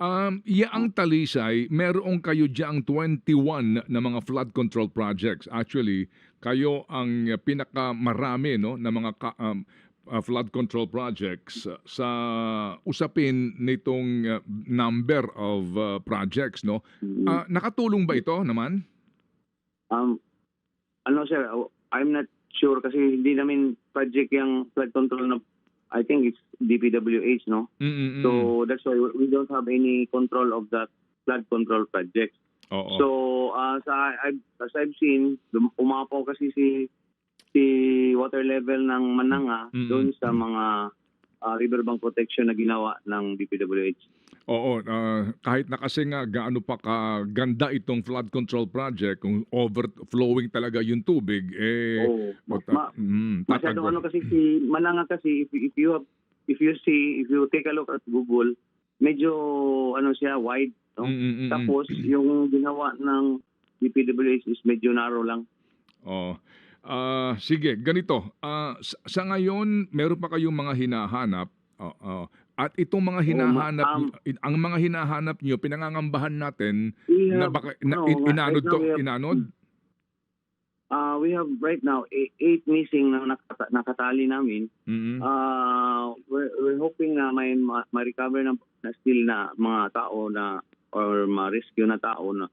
Um, yaang talisay, meron kayo diyang 21 na mga flood control projects. Actually, kayo ang uh, pinakamarami no, na mga ka- um, uh, flood control projects uh, sa usapin nitong uh, number of uh, projects. No? Ah, nakatulong ba ito naman? Um, ano sir, uh, I'm not sure kasi hindi namin project yung flood control na I think it's DPWH, no? Mm-mm-mm. So that's why we don't have any control of that flood control project. Oo. So uh, sa I, as I've seen, umapaw kasi si si water level ng Mananga Mm-mm. doon sa mga uh, riverbank protection na ginawa ng DPWH. Oo, ah, kahit na kasi nga gaano pa kaganda itong flood control project, kung overflowing talaga yung tubig, eh, oh, mata- ma- mm, Masyado ano kasi si Mananga kasi if, if you have if you see if you take a look at Google medyo ano siya wide no Mm, mm, mm, mm. tapos yung ginawa ng DPWH is medyo narrow lang Oo. Ah, sige, ganito. Ah, sa, sa ngayon, meron pa kayong mga hinahanap. Oo. At itong mga hinahanap, um, nyo- ang mga hinahanap nyo, pinangangambahan natin we na have baka na, no, in- inanod right to, have- inanod. uh, we have right now eight, eight missing na nakata- nakatali namin Mm. uh, we're, we're hoping na may ma- ma-recover na, na still na mga tao na or ma-rescue na tao na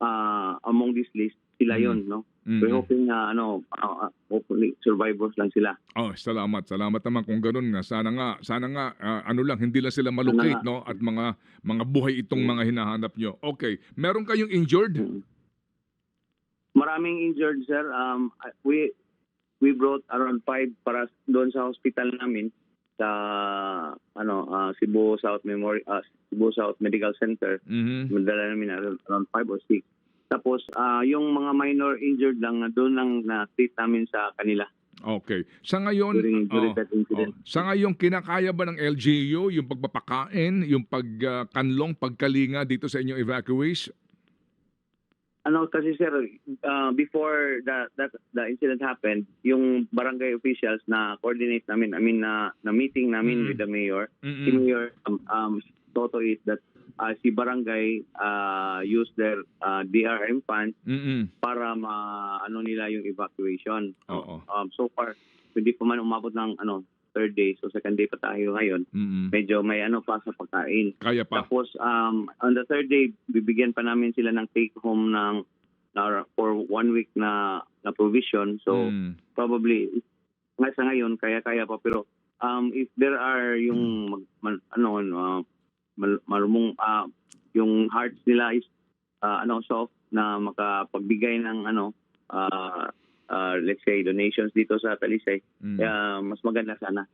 uh, among this list sila Mm. yon no Mm. We're hoping na ano, uh, uh, hopefully survivors lang sila. Oh, salamat. Salamat naman kung ganun nga. Sana nga, sana nga ah, ano lang hindi lang sila malocate, no? At mga mga buhay itong Mm. mga hinahanap nyo. Okay. Meron kayong injured? Mm. Maraming injured, sir. Um, we we brought around five para doon sa hospital namin sa ano uh, Cebu South Memorial uh, Cebu South Medical Center. Mhm. Madala namin around, around five or six. Tapos ah, yung mga minor injured lang na doon lang na treat namin sa kanila Okay. Sa ngayon, during during oh, that oh. sa ngayon kinakaya ba ng LGU yung pagpapakain, yung pagkanlong, pagkalinga dito sa inyong evacuees? Ano kasi sir, uh, before the that the incident happened, yung barangay officials na coordinate namin, I mean na na meeting namin Mm. with the mayor, si Mm-mm. mayor um, um toto is that uh, si barangay uh, use their uh, DRM funds Mm-mm. para ma ano nila yung evacuation. Oo. Um, so far hindi pa man umabot ng ano third day, so second day pa tayo ngayon. Mm-mm. Medyo may ano pa sa pagkain. Kaya pa. Tapos, um, on the third day, bibigyan pa namin sila ng take-home ng na, for one week na na provision. So, Mm. probably, nga sa ngayon, kaya-kaya pa. Pero, um, if there are yung, mag, man- ano, uh, mal, marumong, ah, yung hearts nila is, ah, ano, soft na makapagbigay ng, ano, ah, ah, let's say, donations dito sa Talisay, Mm. kaya mas maganda sana.